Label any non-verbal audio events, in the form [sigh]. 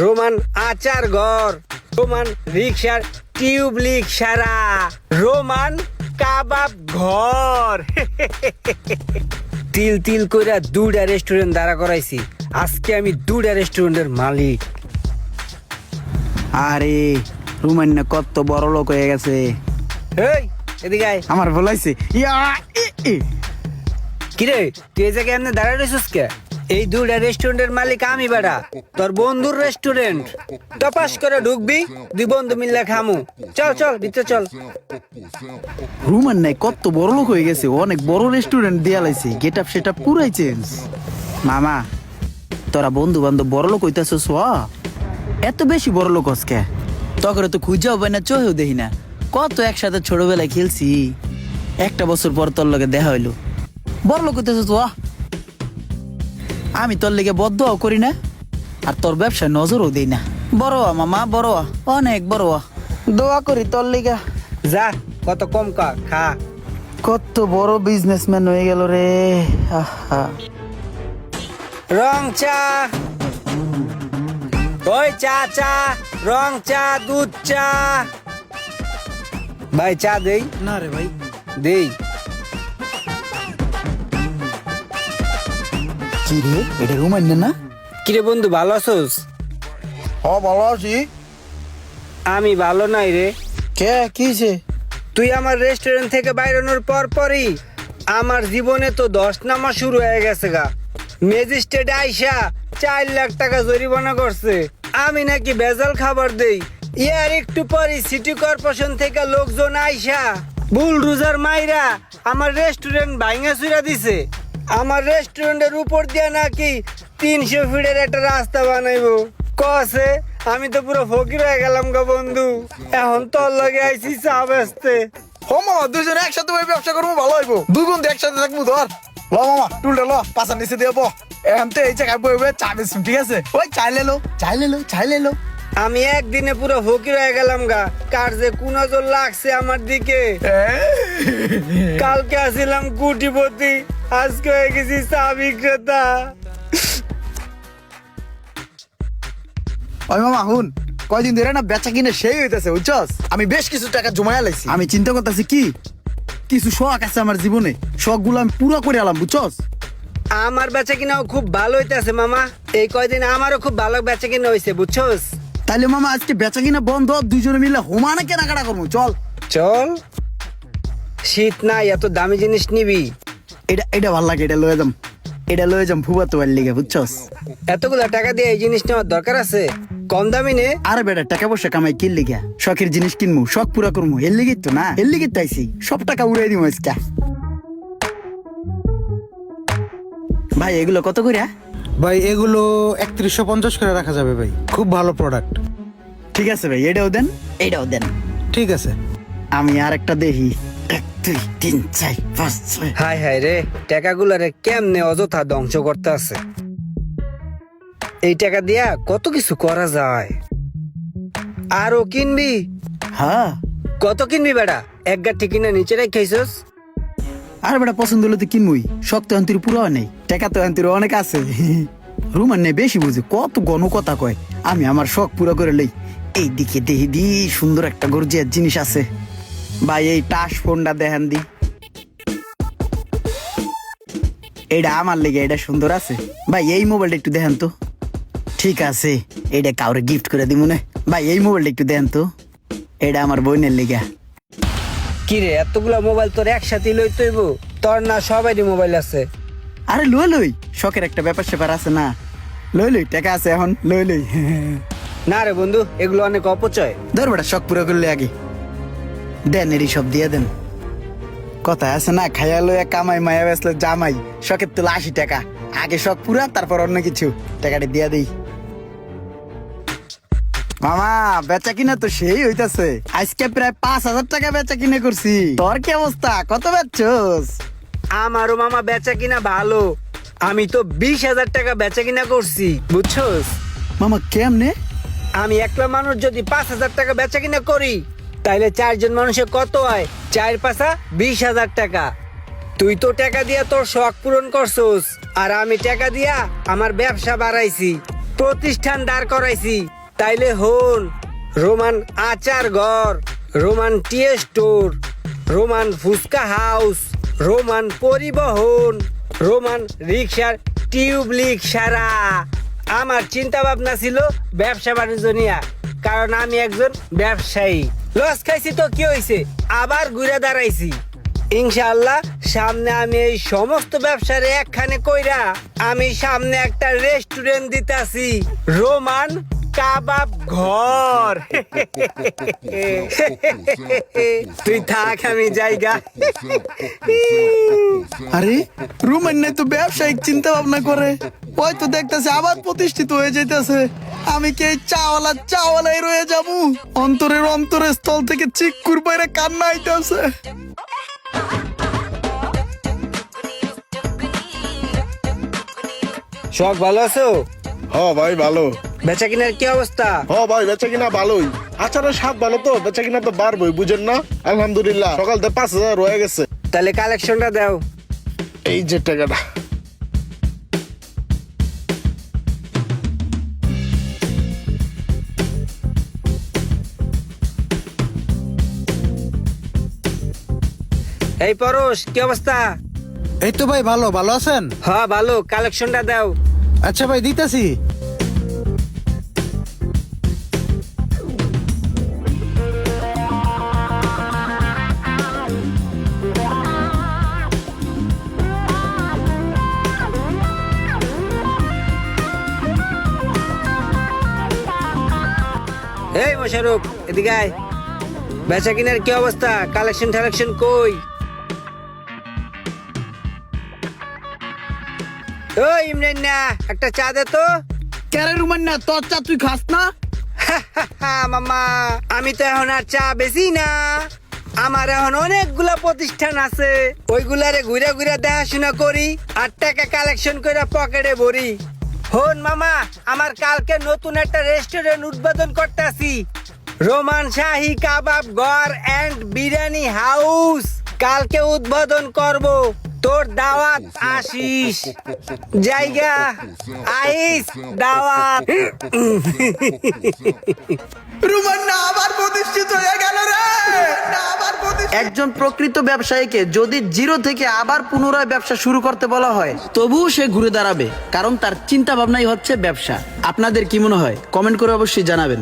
Roman আচার ঘর Roman রিক্সার টিউবলিক সারা রোমান কাবাব ঘর। [laughs] তিল তিল কইরা দুটা রেস্টুরেন্ট দাঁড়া করাইছি। আজকে আমি দুটা রেস্টুরেন্টের মালিক। আরে রুমান না কত বড় লোক হয়ে গেছে। এই এদিকে আয়। আমার বলাইছে ইয়া। কিরে তুই এই জায়গায় এমনি দাঁড়ায় রয়েছিস কে? এই দুটা রেস্টুরেন্টের মালিক আমি বেড়া। তোর বন্ধুর রেস্টুরেন্ট টপাস করে ঢুকবি, দুই বন্ধু মিললে খামু। চল চল, ভিতরে চল। রুমান নাই, কত বড় লোক হয়ে গেছে অনেক বড় রেস্টুরেন্ট দিয়া লাইছে গেট আপ সেট আপ পুরাই চেঞ্জ মামা, তোরা বন্ধু বান্ধব বড় লোক হইতাছস এত বেশি বড় লোক আজকে। তখন তো খুঁজে হবে না, চোহেও দেখি না। কত একসাথে ছোটবেলায় খেলছি। একটা বছর পর তোর লগে দেখা হইল। বড় লোক হইতেছস ওয়া আমি তোর লেগে বদ্ধ করি না আর তোর ব্যবসায় নজরও দিই না। বড় হওয়া মামা বড় হওয়া, অনেক বড় হওয়া। দোয়া করি তোর লেগা। যা কত কম কা খা। কত বড় বিজনেসম্যান হয়ে গেল রে আহা। রং চা। ওই চা চা রং চা দুধ চা। ভাই চা দেই? না রে ভাই। দেই? কি রে এটা রুমাইন না? কিরে বন্ধু ভালো আছোস? হ ভালো আছি। আমি ভালো নাই রে। কে কিছে তুই আমার রেস্টুরেন্ট থেকে বাইরানোর পর পরই আমার জীবনে তো দশ নামা শুরু হয়ে গেছে গা। ম্যাজিস্ট্রেট আইসা চার লাখ টাকা জরিমানা করছে। আমি নাকি ভেজাল খাবার দেই। ইয়ার একটু পরই সিটি কর্পোরেশন থেকে লোকজন আইসা বুলডুজার মাইরা আমার রেস্টুরেন্ট ভাঙা চুরা দিছে। আমার রেস্টুরেন্টের উপর দিয়ে নাকি তিনশো ফিটের একটা রাস্তা বানাইবো। কসে আমি তো পুরো ফকির হয়ে গেলাম গো বন্ধু। এখন তোর লগে আইছি চা বেচতে। মামা দুজনে একসাথে ওই ব্যবসা করব ভালো হইবো। দুই বন্ধু একসাথে থাকব ধর। ল মামা টুলটা ল পাশার নিচে দিয়ে এখন তো এই জায়গায় বই বই চা বেচুন ঠিক আছে? ওই চাইলে লো চাইলে লো চাইলে লো আমি একদিনে পুরো ফকির হয়ে গেলাম গা। কার যে কুনজর লাগছে আমার দিকে। কালকে আসিলাম কুটিপতি আজকে হয়ে গেছি চা বিক্রেতা ওই মামা হুন কয়দিন ধরে না বেচা কিনে সেই হইতেছে বুঝছস? আমি বেশ কিছু টাকা জমায়া লাইছি। আমি চিন্তা করতেছি কি কিছু শখ আছে আমার জীবনে শখগুলো আমি পুরো করে আলাম বুঝছস? আমার বেচা কিনাও খুব ভালো হইতেছে মামা। এই কয়দিন আমারও খুব ভালো বেচা কিনা হয়েছে বুঝছোস? তাইলে মামা আজকে বেচা কিনা বন্ধ দুজনে মিলে হোমানে কেনাকাটা করব চল। চল। শীত নাই এত দামি জিনিস নিবি। এটা এটা ভালো লাগে এটা লয়ে যাম। এটা লয়ে যাম ফুবা তো লিগে বুঝছস? এতগুলো টাকা দিয়ে এই জিনিস নেওয়ার দরকার আছে? কম দামি নে। আরে বেটা টাকা পয়সা কামাই কিন লিগা? শখের জিনিস কিনবো শখ পুরা করব এর লিগে তো না? এর লিগে তো আইছি সব টাকা উড়াই দিব আজকে। ভাই এগুলো কত করে ভাই এগুলো একত্রিশশো পঞ্চাশ করে রাখা যাবে ভাই। খুব ভালো প্রোডাক্ট ঠিক আছে ভাই এটাও দেন এটাও দেন। ঠিক আছে। আমি আর একটা দেখি। দুই তিন চার পাঁচ ছয়। হাই হাই রে টাকাগুলারে কেমনে অযথা ধ্বংস করতে আছে? এই টাকা দিয়া কত কিছু করা যায়? আরও কিনবি? হ্যাঁ। কত কিনবি বেটা? এক গাঠি কিনে নিচে রেখাইছস আর বেটা পছন্দ হলে তো কিনবই। শখ তো আন্তির পুরো নেই টাকা তো আন্তির অনেক আছে। রুমান নেই বেশি বুঝে কত গণ কথা কয়। আমি আমার শখ পুরো করে লই। এই দিকে দেহি দি সুন্দর একটা গর্জিয়ার জিনিস আছে। ভাই এই টাস ফোনটা দেখান দি। এটা আমার লেগে এটা সুন্দর আছে। ভাই এই মোবাইলটা একটু দেখান তো। ঠিক আছে এটা কাউরে গিফট করে দিব না। ভাই এই মোবাইলটা একটু দেখান তো। এটা আমার বোনের লেগা। কি রে এতগুলা মোবাইল তোর একসাথে লই তৈব? তোর না সবারই মোবাইল আছে। আরে লই লই শখের একটা ব্যাপার স্যাপার আছে না। লই লই টাকা আছে এখন লই লই। না রে বন্ধু এগুলো অনেক অপচয়। ধর বেটা শখ পুরো করলে আগে। দেন এরই সব দিয়ে দেন। কথা আছে না খাইয়া লইয়া কামাই মায়া বেসলে জামাই শখের তুলা আশি টাকা। আগে শখ পুরা তারপর অন্য কিছু। টাকাটা দিয়া দেই। মামা বেচা কিনা তো সেই হইতাছে। আজকে প্রায় পাঁচ হাজার টাকা বেচা কিনে করছি। তোর কি অবস্থা? কত বেচছস? আমারও মামা বেচা কিনা ভালো। আমি তো বিশ হাজার টাকা বেচা কিনা করছি বুঝছস? মামা কেমনে? আমি একলা মানুষ যদি পাঁচ হাজার টাকা বেচা কিনা করি তাইলে চারজন মানুষের কত হয়? চার পাঁচা বিশ হাজার টাকা। তুই তো টাকা দিয়া তোর শখ পূরণ করছস, আর আমি টাকা দিয়া আমার ব্যবসা বাড়াইছি, প্রতিষ্ঠান দাঁড় করাইছি। তাইলে হন, রোমান আচার ঘর, Roman tea store, Roman fuchka house, Roman পরিবহন, রোমান রিক্সার টিউবলিক সারা। আমার চিন্তা ভাবনা ছিল ব্যবসা বাণিজ্য নিয়ে, কারণ আমি একজন ব্যবসায়ী। লস খাইছি তো, কি হয়েছে আবার ঘুরে দাঁড়াইছি। ইনশাআল্লাহ, সামনে আমি এই সমস্ত ব্যবসার একখানে কইরা আমি সামনে একটা রেস্টুরেন্ট দিতাছি। রোমান কাবাব ঘর। তুই থাক, আমি জায়গা। আরে রুমের নাই তো ব্যবসায়িক চিন্তা ভাবনা করে। ওই তো দেখতেছে আবার প্রতিষ্ঠিত হয়ে যাইতেছে। আমি কি চাওয়ালা চাওয়ালাই রয়ে যাব? অন্তরের অন্তরের স্থল থেকে চিক্কুর বাইরে কান্না আইতেছে। শখ ভালো আছো? হ ভাই ভালো। বেচা কিনার কি অবস্থা? হ ভাই বেচা কিনা ভালোই। আচারের স্বাদ ভালো তো বেচা কিনা তো বাড়বই বুঝেন না? আলহামদুলিল্লাহ সকাল থেকে পাঁচ হাজার রয়ে গেছে। তাহলে কালেকশনটা দাও। এই যে টাকাটা। এই পরশ কি অবস্থা? এই তো ভাই ভালো ভালো আছেন? হ্যাঁ ভালো কালেকশনটা দাও। আচ্ছা ভাই দিতেছি। এই মোশারফ এদিকে আয়। বেচা কিনার কি অবস্থা? কালেকশন টালেকশন কই? ও ইমরান না একটা চা দে তো। কেরে রুমের না তোর চা তুই খাস না? মামা আমি তো এখন আর চা বেশি না। আমার এখন অনেকগুলা প্রতিষ্ঠান আছে। ওইগুলারে ঘুরে ঘুরে দেখাশোনা করি আর টাকা কালেকশন করে পকেটে ভরি। হন মামা আমার কালকে নতুন একটা রেস্টুরেন্ট উদ্বোধন করতেছি। রোমান শাহী কাবাব ঘর এন্ড বিরিয়ানি হাউস কালকে উদ্বোধন করব। তোর দাওয়াত আসিস। জায়গা আইস দাওয়াত। না আবার প্রতিষ্ঠিত হয়ে গেল রে। একজন প্রকৃত ব্যবসায়ীকে যদি জিরো থেকে আবার পুনরায় ব্যবসা শুরু করতে বলা হয় তবুও সে ঘুরে দাঁড়াবে কারণ তার চিন্তা ভাবনাই হচ্ছে ব্যবসা। আপনাদের কি মনে হয়? কমেন্ট করে অবশ্যই জানাবেন।